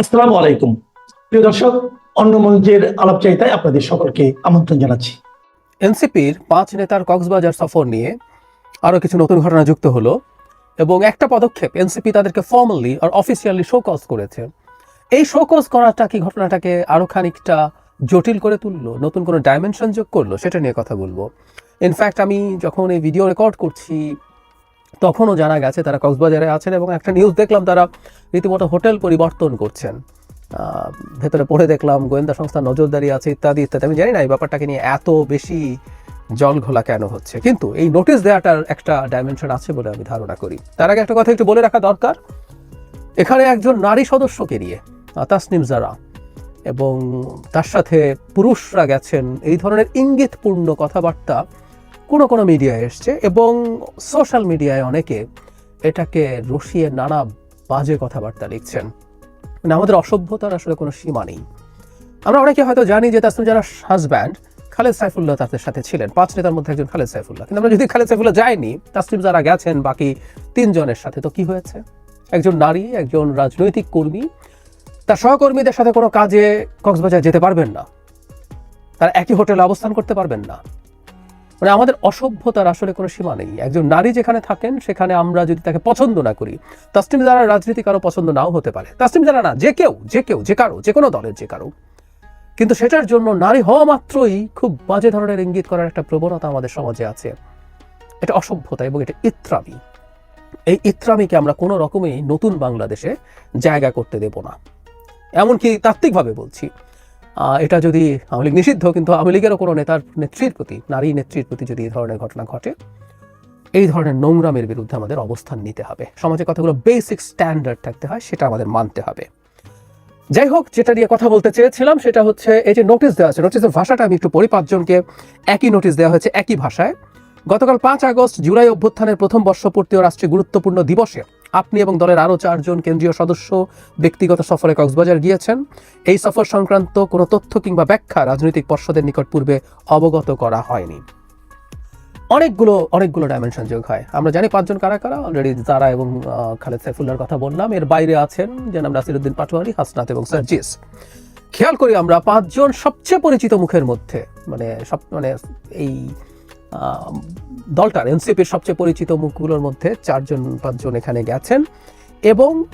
আসসালামু আলাইকুম। প্রিয় দর্শক, অন্য মঞ্চের আলাপচারিতায় আপনাদের সকলকে আমন্ত্রণ জানাচ্ছি। এনসিপির পাঁচ নেতার কক্সবাজার সফর নিয়ে আরও কিছু নতুন ঘটনা যুক্ত হলো এবং একটা পদক্ষেপ এনসিপি তাদেরকে ফর্মালি আর অফিসিয়ালি শোকজ করেছে। এই শোকজ করাটা কি ঘটনাটাকে আরও খানিকটা জটিল করে তুললো, নতুন কোনো ডাইমেনশন যোগ করল, সেটা নিয়ে কথা বলব। ইনফ্যাক্ট আমি যখন এই ভিডিও রেকর্ড করছি তখনও জানা গেছে তারা কক্সবাজারে আছেন এবং একটা নিউজ দেখলাম তারা রীতিমতো হোটেল পরিবর্তন করছেন। ভেতরে পড়ে দেখলাম গোয়েন্দা সংস্থা নজরদারি আছে ইত্যাদি ইত্যাদি। আমি জানি না এই ব্যাপারটাকে নিয়ে এত বেশি জল ঘোলা কেন হচ্ছে। কিন্তু এই নোটিশ দেওয়াটার একটা ডাইমেনশন আছে বলে আমি ধারণা করি। তার আগে একটা কথা একটু বলে রাখা দরকার। এখানে একজন নারী সদস্যকে নিয়ে তাসনিম জারা এবং তার সাথে পুরুষরা গেছেন। এই ধরনের ইঙ্গিতপূর্ণ কথাবার্তা কোনো কোনো মিডিয়ায় এসছে এবং সোশ্যাল মিডিয়ায় অনেকে এটাকে রসিয়ে নানা বাজে কথাবার্তা লিখছেন। মানে আমাদের অসভ্যতার আসলে কোনো সীমা নেই। আমরা অনেকে হয়তো জানি যে তাসনিম যারা হাজব্যান্ড খালেদ সাইফুল্লাহ তাদের সাথে ছিলেন, পাঁচ নেতার মধ্যে একজন খালেদ সাইফুল্লাহ। কিন্তু আমরা যদি খালেদ সাইফুল্লাহ যায়নি তাসনিম যারা গেছেন, বাকি তিনজনের সাথে, তো কি হয়েছে? একজন নারী, একজন রাজনৈতিক কর্মী, তার সহকর্মীদের সাথে কোনো কাজে কক্সবাজার যেতে পারবেন না। তারা একই হোটেলে অবস্থান করতে পারবেন না। মানে আমাদের অসভ্যতার আসলে কোনো সীমা নেই। একজন নারী যেখানে থাকেন, সেখানে আমরা যদি তাকে পছন্দ না করি, তাসলিম যারা রাজনীতি কারও পছন্দ নাও হতে পারে। তাসলিম যারা না, যে কেউ যে কেউ, যে কারও, যে কোনো দলের যে কারও। কিন্তু সেটার জন্য নারী হওয়া মাত্রই খুব বাজে ধরনের ইঙ্গিত করার একটা প্রবণতা আমাদের সমাজে আছে। এটা অসভ্যতা এবং এটা ইত্রামি। এই ইত্রামিকে আমরা কোনো রকমেই নতুন বাংলাদেশে জায়গা করতে দেব না। এমনকি তাত্ত্বিকভাবে বলছি এটা যদি আওয়ামী লীগ নিষিদ্ধ, কিন্তু আওয়ামী লীগেরও কোনো নেতার নেত্রীর প্রতি, নারী নেত্রীর প্রতি যদি এই ধরনের ঘটনা ঘটে, এই ধরনের নোংরামের বিরুদ্ধে আমাদের অবস্থান নিতে হবে। সমাজে কথাগুলো বেসিক স্ট্যান্ডার্ড থাকতে হয়, সেটা আমাদের মানতে হবে। যাই হোক, যেটা নিয়ে কথা বলতে চেয়েছিলাম, সেটা হচ্ছে এই যে নোটিশ দেওয়া আছে নোটিশের ভাষাটা আমি একটু পড়ি পাঁচজনকে একই নোটিশ দেওয়া হয়েছে একই ভাষায়। গতকাল পাঁচ আগস্ট জুলাই অভ্যুত্থানের প্রথম বর্ষপূর্তি ও রাষ্ট্রীয় গুরুত্বপূর্ণ দিবসে আপনি এবং দলের আরও চারজন কেন্দ্রীয় সদস্য ব্যক্তিগত সফরে কক্সবাজার গিয়েছেন। এই সফর সংক্রান্ত কোনো তথ্য কিংবা ব্যাখ্যা রাজনৈতিক পর্ষদের নিকট পূর্বে অবগত করা হয়নি। অনেকগুলো অনেকগুলো ডাইমেনশন যোগ হয়। আমরা জানি পাঁচজন কারা কারা অলরেডি যারা এবং খালেদ সাইফুল্লাহর কথা বললাম। এর বাইরে আছেন যেন নাসিরুদ্দিন পাটোয়ারি, হাসনাত এবং সার্জিস। খেয়াল করি আমরা পাঁচজন সবচেয়ে পরিচিত মুখের মধ্যে মানে সব মানে এই দলটার, এনসিপির সবচেয়ে পরিচিত মুখগুলোর মধ্যে চারজন, পাঁচজন এখানে গেছেন এবং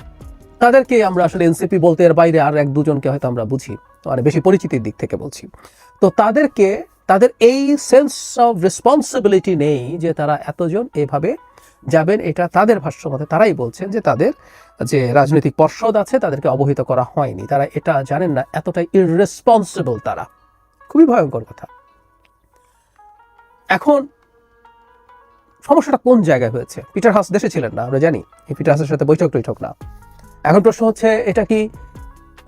তাদেরকে আমরা আসলে এনসিপি বলতে এর বাইরে আর এক, দুজনকে হয়তো আমরা বুঝি মানে বেশি পরিচিতির দিক থেকে বলছি। তো তাদেরকে, তাদের এই সেন্স অফ রেসপন্সিবিলিটি নেই যে তারা এতজন এভাবে যাবেন, এটা তাদের ভাষ্য মতে তারাই বলছেন যে তাদের যে রাজনৈতিক পর্ষদ আছে তাদেরকে অবহিত করা হয়নি। তারা এটা জানেন না, এতটাই ইররেসপন্সিবল তারা। খুবই ভয়ঙ্কর কথা। এখন সমস্যাটা কোন জায়গায় হয়েছে? পিটার হাস দেশে ছিলেন না, আমরা জানি। এই পিটার হাসের সাথে বৈঠক টৈঠক না। এখন প্রশ্ন হচ্ছে, এটা কি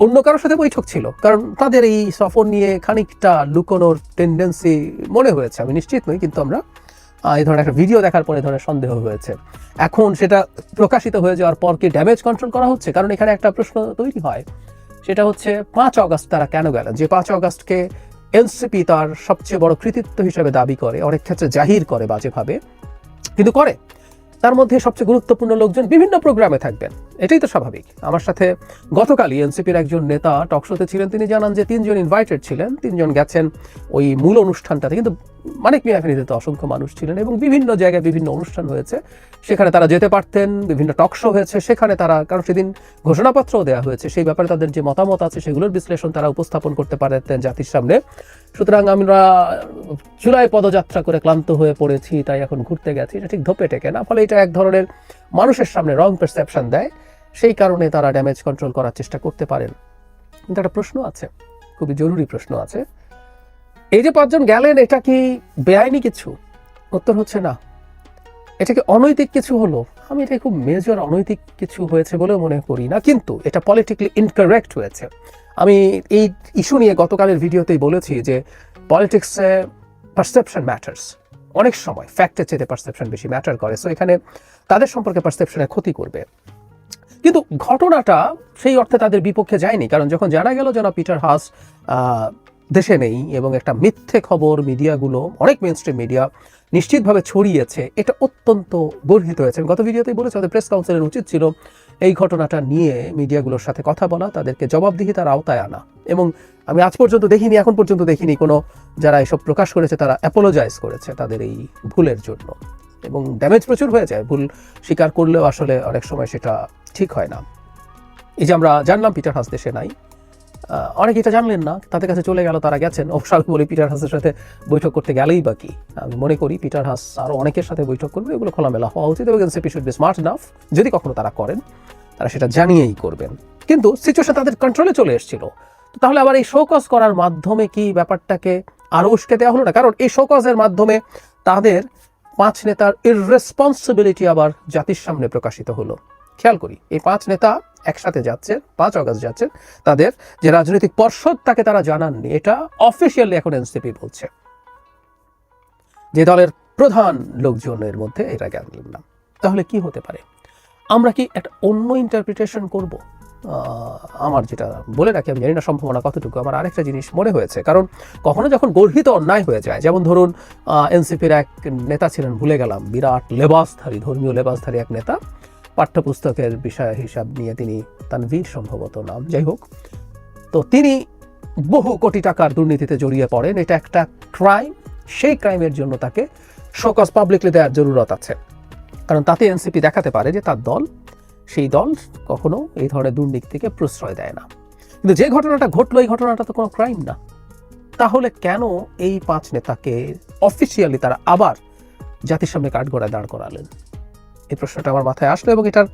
অন্য কারোর সাথে বৈঠক ছিল? কারণ তাদের এই সফর নিয়ে খানিকটা লুকোনোর টেন্ডেন্সি মনে হয়েছে। আমি নিশ্চিত নই, কিন্তু আমরা এই ধরনের একটা ভিডিও দেখার পরে ধরনের সন্দেহ হয়েছে। এখন সেটা প্রকাশিত হয়ে যাওয়ার পর কি ড্যামেজ কন্ট্রোল করা হচ্ছে? কারণ এখানে একটা প্রশ্ন তৈরি হয়। সেটা হচ্ছে, পাঁচ অগস্ট তারা কেন গেলেন? যে পাঁচ অগস্টকে এনসিপি তার সবচেয়ে বড় কৃতিত্ব হিসেবে দাবি করে, অনেক ক্ষেত্রে জাহির করে বাজেভাবে, কিন্তু করে। তার মধ্যে সবচেয়ে গুরুত্বপূর্ণ লোকজন বিভিন্ন প্রোগ্রামে থাকবেন। এটাই তো স্বাভাবিক। আমার সাথে গতকালই এনসিপির একজন নেতা টকশোতে ছিলেন। তিনি জানান যে তিনজন ইনভাইটেড ছিলেন, তিনজন গেছেন ওই মূল অনুষ্ঠানটাতে। কিন্তু মানিক মিয়াফিনিতে তো অসংখ্য মানুষ ছিলেন এবং বিভিন্ন জায়গায় বিভিন্ন অনুষ্ঠান হয়েছে। সেখানে তারা যেতে পারতেন, বিভিন্ন টকশো হয়েছে, সেখানে তারা, কারণ সেদিন ঘোষণাপত্রও দেওয়া হয়েছে। সেই ব্যাপারে তাদের যে মতামত আছে সেগুলোর বিশ্লেষণ তারা উপস্থাপন করতে পারতেন জাতির সামনে। সুতরাং আমরা চূড়ায় পদযাত্রা করে ক্লান্ত হয়ে পড়েছি, তাই এখন ঘুরতে গেছি, এটা ঠিক ধোপে টেকে না। ফলে এটা এক ধরনের মানুষের সামনে রং পারসেপশন দেয়। সেই কারণে তারা ড্যামেজ কন্ট্রোল করার চেষ্টা করতে পারেন। কিন্তু একটা প্রশ্ন আছে, খুবই জরুরি প্রশ্ন আছে। এই যে পাঁচজন গেলেন, এটা কি বেআইনি কিছু? উত্তর হচ্ছে না। এটা কি অনৈতিক কিছু হলো? আমি এটা খুব মেজর অনৈতিক কিছু হয়েছে বলেও মনে করি না, কিন্তু এটা পলিটিক্যালি ইনকারেক্ট হয়েছে। আমি এই ইস্যু নিয়ে গতকালের ভিডিওতেই বলেছি যে পলিটিক্সে পারসেপশন ম্যাটার্স অনেক সময় ফ্যাক্টের চেয়ে পারসেপশন বেশি ম্যাটার করে। সো এখানে তাদের সম্পর্কে পারসেপশনের ক্ষতি করবে। কিন্তু ঘটনাটা সেই অর্থে তাদের বিপক্ষে যায়নি, কারণ যখন জানা গেল যেন পিটার হাস দেশে নেই এবং একটা মিথ্যে খবর মিডিয়াগুলো, অনেক মেন স্ট্রিম মিডিয়া নিশ্চিতভাবে ছড়িয়েছে। এটা অত্যন্ত গর্হিত হয়েছে। গত ভিডিওতেই বলেছি, আমাদের প্রেস কাউন্সিলের উচিত ছিল এই ঘটনাটা নিয়ে মিডিয়াগুলোর সাথে কথা বলা, তাদেরকে জবাবদিহিতার আওতায় আনা। এবং আমি আজ পর্যন্ত দেখিনি, এখন পর্যন্ত দেখিনি কোনো যারা এসব প্রকাশ করেছে, তারা অ্যাপোলোজাইজ করেছে তাদের এই ভুলের জন্য। এবং ড্যামেজ প্রচুর হয়ে যায়। ভুল স্বীকার করলেও আসলে অনেক সময় সেটা ঠিক হয় না। এই যে আমরা জানলাম, পিটার হাস দেশে নাই। অনেকে এটা জানলেন না, তাদের কাছে চলে গেল, তারা গেছেন। অবশ্য বলি পিটার হাসের সাথে বৈঠক করতে গেলেই বা কি। আমি মনে করি পিটার হাস আরও অনেকের সাথে বৈঠক করবে, এগুলো খোলামেলা হওয়া উচিত এবং NCP should be smart enough যদি কখনো তারা করেন, তারা সেটা জানিয়েই করবেন। কিন্তু সিচুয়েশন তাদের কন্ট্রোলে চলে এসেছিল। তাহলে আবার এই শোকজ করার মাধ্যমে কি ব্যাপারটাকে আরও উস্কে দেওয়া হলো না? কারণ এই শোকজের মাধ্যমে তাদের পাঁচ নেতার ইররেসপন্সিবিলিটি আবার জাতির সামনে প্রকাশিত হলো। খেয়াল করি, এই পাঁচ নেতা একসাথে যাচ্ছেন, পাঁচ অগস্ট যাচ্ছেন, তাদের যে রাজনৈতিক পর্ষদ তাকে তারা জানাননি, এটা অফিসিয়ালি এখন এনসিপি বলছে। যে দলের প্রধান লোকজনের মধ্যে এটা জানলেন না। তাহলে কি হতে পারে? আমরা কি একটা অন্য ইন্টারপ্রিটেশন করব? আমার যেটা বলে রাখি, আমি জানি না সম্ভাবনা কতটুকু, আমার আরেকটা জিনিস মনে হয়েছে। কারণ কখনো যখন গর্হিত অন্যায় হয়ে যায়, যেমন ধরুন এনসিপির এক নেতা ছিলেন, ভুলে গেলাম, বিরাট লেবাসধারী, ধর্মীয় লেবাসধারী এক নেতা পাঠ্যপুস্তকের বিষয় হিসাব নিয়ে তিনি তানভীর সম্ভবত নাম। যাই হোক, তো তিনি বহু কোটি টাকার দুর্নীতিতে জড়িয়ে পড়েন। এটা একটা ক্রাইম। সেই ক্রাইমের জন্য তাকে শোকজ পাবলিকলি দেওয়ার জরুরত আছে। কারণ তাতে এনসিপি দেখাতে পারে যে তার দল, সেই দল কখনো এই ধরনের দুর্নীতিকে প্রশ্রয় দেয় না। কিন্তু যে ঘটনাটা ঘটলো, এই ঘটনাটা তো কোনো ক্রাইম না। তাহলে কেন এই পাঁচ নেতাকে অফিসিয়ালি তারা আবার জাতির সামনে কাঠগড়ায় দাঁড় করালেন? এই প্রশ্নটা আমার মাথায় আসলো এবং এটার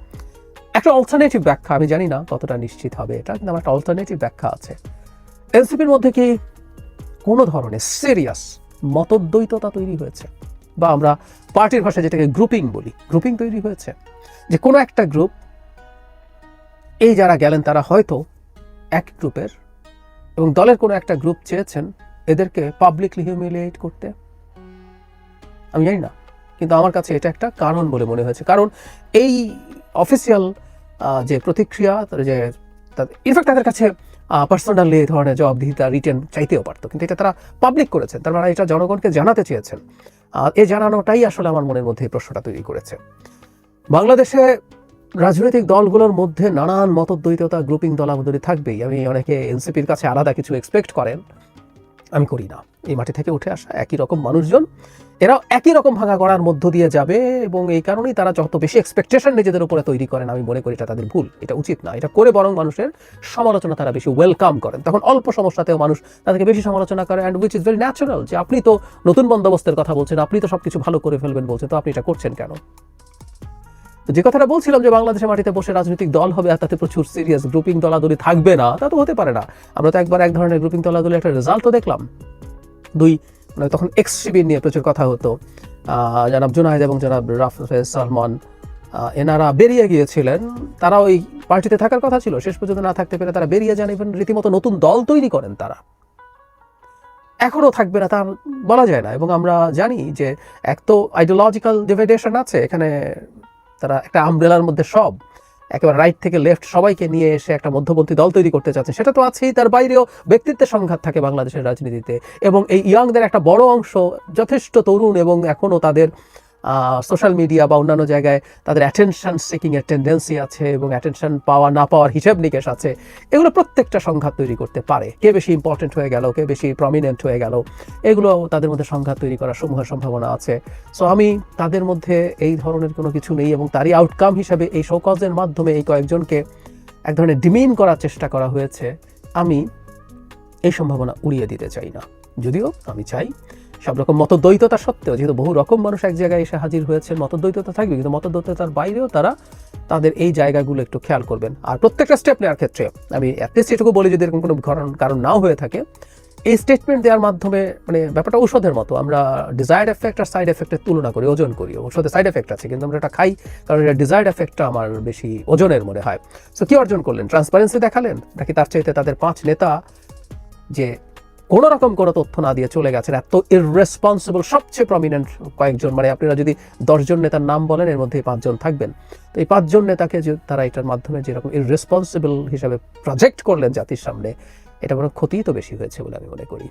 একটা অল্টারনেটিভ ব্যাখ্যা, আমি জানি না কতটা নিশ্চিত হবে এটা, কিন্তু আমার একটা অল্টারনেটিভ ব্যাখ্যা আছে। এনসিপির মধ্যে কি কোনো ধরনের সিরিয়াস মতদ্বৈততা তৈরি হয়েছে? বা আমরা পার্টির ভাষায় যেটাকে গ্রুপিং বলি গ্রুপিং তৈরি হয়েছে? যে কোনো একটা গ্রুপ এই যারা গেলেন তারা হয়তো এক গ্রুপের এবং দলের কোনো একটা গ্রুপ চেয়েছেন এদেরকে পাবলিকলি হিউমিলিয়েট করতে। আমি জানি না। কিন্তু আমার কাছে এটা একটা কারণ বলে মনে হয়েছে। কারণ এই অফিসিয়াল যে প্রতিক্রিয়া যে ইনফ্যাক্ট তাদের কাছে পার্সোনালি এই ধরনের জবাবদিহিতা রিটেন চাইতেও পারতো। কিন্তু এটা তারা পাবলিক করেছেন। তার মানে এটা জনগণকে জানাতে চেয়েছেন। এই জানানোটাই আসলে আমার মনের মধ্যে এই প্রশ্নটা তৈরি করেছে। বাংলাদেশে রাজনৈতিক দলগুলোর মধ্যে নানান মতদ্বৈততা গ্রুপিং দলাবদলি থাকবেই। আমি অনেকে এনসিপির কাছে আলাদা কিছু এক্সপেক্ট করেন। আমি করি না। এই মাটি থেকে উঠে আসা একই রকম মানুষজন, এরাও একই রকম ভাঙা গড়ার মধ্য দিয়ে যাবে এবং এই কারণেই তারা যত বেশি এক্সপেকটেশন নিজেদের উপরে তৈরি করেন, আমি মনে করি এটা তাদের ভুল, এটা উচিত না। এটা করে বরং মানুষের সমালোচনা তারা বেশি ওয়েলকাম করেন। তখন অল্প সমস্যাতেও মানুষ তাদেরকে বেশি সমালোচনা করে and which is very natural যে আপনি তো নতুন বন্দোবস্তের কথা বলছেন, আপনি তো সবকিছু ভালো করে ফেলবেন বলছেন, তো আপনি এটা করছেন কেন? তো যে কথাটা বলছিলাম যে বাংলাদেশের মাটিতে বসে রাজনৈতিক দল হবে আর তাতে প্রচুর সিরিয়াস গ্রুপিং দলাদলি থাকবে না, তা তো হতে পারে না। আমরা তো একবার এক ধরনের গ্রুপিং দলাদলি একটা রেজাল্টও দেখলাম। দুই মানে তখন এক্স নিয়ে প্রচুর কথা হতো। জনাব জুনাহেদ এবং জনাব রাফেজ সালমান এনারা বেরিয়ে গিয়েছিলেন। তারা ওই পার্টিতে থাকার কথা ছিল, শেষ পর্যন্ত না থাকতে পেরে তারা বেরিয়ে যান এবং রীতিমতো নতুন দল তৈরি করেন তারা। এখনও থাকবে না তা বলা যায় না, এবং আমরা জানি যে এক তো আইডিওলজিক্যাল ডিভাইডেশন আছে, এখানে তারা একটা আমব্রেলার মধ্যে সব, একেবারে রাইট থেকে লেফট সবাইকে নিয়ে এসে একটা মধ্যপন্থী দল তৈরি করতে চাচ্ছে। সেটা তো আছেই, তার বাইরেও ব্যক্তিত্বের সংঘাত থাকে বাংলাদেশের রাজনীতিতে। এবং এই ইয়াংদের একটা বড় অংশ যথেষ্ট তরুণ এবং এখনও তাদের সোশ্যাল মিডিয়া বা অন্যান্য জায়গায় তাদের অ্যাটেনশন এর টেন্ডেন্সি আছে এবং অ্যাটেনশন পাওয়া না পাওয়ার হিসেব নিকেশ আছে। এগুলো প্রত্যেকটা সংঘাত তৈরি করতে পারে। কে বেশি ইম্পর্টেন্ট হয়ে গেল, কে বেশি প্রমিনেন্ট হয়ে গেল, এগুলো তাদের মধ্যে সংঘাত তৈরি করার সমূহের সম্ভাবনা আছে। সো আমি তাদের মধ্যে এই ধরনের কোনো কিছু নেই এবং তারই আউটকাম হিসাবে এই শোকজের মাধ্যমে এই কয়েকজনকে এক ধরনের ডিমিন করার চেষ্টা করা হয়েছে। আমি এই সম্ভাবনা উড়িয়ে দিতে চাই না। যদিও আমি চাই সব রকম মতদ্বৈততা সত্ত্বেও, যেহেতু বহু রকম মানুষ এক জায়গায় এসে হাজির হয়েছে, মতদ্বৈততা থাকবে, কিন্তু মতদ্বৈততার বাইরেও তারা তাদের এই জায়গাগুলো একটু খেয়াল করবেন। আর প্রত্যেকটা স্টেপ নেওয়ার ক্ষেত্রে, আমি অ্যাটলিস্ট এটুকু বলি, যদি এরকম কোনো কারণ কারণ নাও হয়ে থাকে, এই স্টেটমেন্ট দেওয়ার মাধ্যমে মানে ব্যাপারটা ঔষধের মতো, আমরা ডিজায়ার্ড এফেক্ট আর সাইড এফেক্টের তুলনা করি, ওজন করি। ওষুধে সাইড এফেক্ট আছে, কিন্তু আমরা এটা খাই, কারণ এটা ডিজায়ার্ড এফেক্টটা আমার বেশি ওজনের মনে হয়। সো কি অর্জন করলেন? ট্রান্সপারেন্সি দেখালেন? নাকি তার চাইতে তাদের পাঁচ নেতা যে কোনো রকম কোনো তথ্য না দিয়ে চলে গেছেন। এত ইররেসপন্সিবল সবচেয়ে প্রমিনেন্ট কয়েকজন মানে আপনারা যদি দশজন নেতার নাম বলেন, এর মধ্যে পাঁচজন থাকবেন। তো এই পাঁচজন নেতাকে যে তারা এটার মাধ্যমে যেরকম ইররেসপন্সিবল হিসাবে প্রজেক্ট করলেন জাতির সামনে, এটা কোনো ক্ষতিই তো বেশি হয়েছে বলে আমি মনে করি।